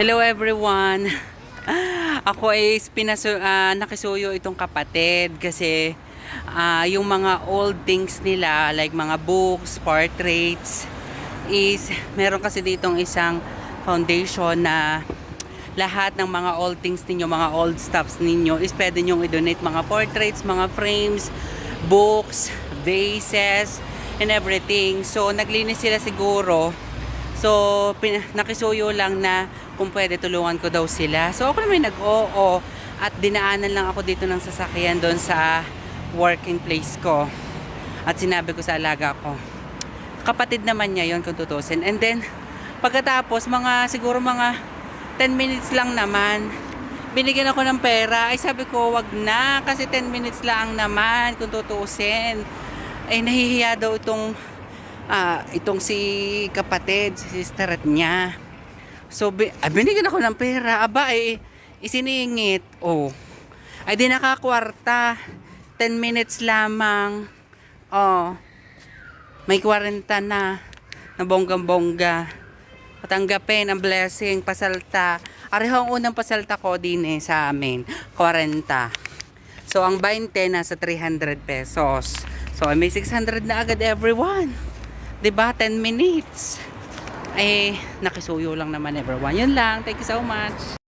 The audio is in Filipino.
Hello everyone. Ako ay pinasu ah, nakisuyo itong kapatid kasi ah, yung mga old things nila like mga books, portraits is meron kasi ditong isang foundation na lahat ng mga old things ninyo, mga old stuffs ninyo is pwede nyong i-donate mga portraits, mga frames, books, vases, and everything. So, naglinis sila siguro So, nakisuyo lang na kung pwede tulungan ko daw sila. So, ako naman nag-oo at dinaanan lang ako dito ng sasakyan doon sa working place ko. At sinabi ko sa alaga ko, kapatid naman niya yon kung tutusin. And then, pagkatapos, mga siguro mga 10 minutes lang naman, binigyan ako ng pera. Ay sabi ko, wag na, kasi 10 minutes lang naman kung tutusin. Ay nahihiya daw itong ah, itong si kapatid, si sister at niya. So, bi- ah, binigyan ako ng pera. Aba, eh, isiningit. Oh. Ay, di nakakwarta. 10 minutes lamang. Oh. May 40 na. Na bonggang-bongga. Patanggapin ang blessing, pasalta. Areho ang unang pasalta ko din eh sa amin. 40. So, ang 20 nasa 300 pesos. So, may 600 na agad everyone. 'Di ba 10 minutes. Eh, nakisuyo lang naman everyone. Yun lang. Thank you so much.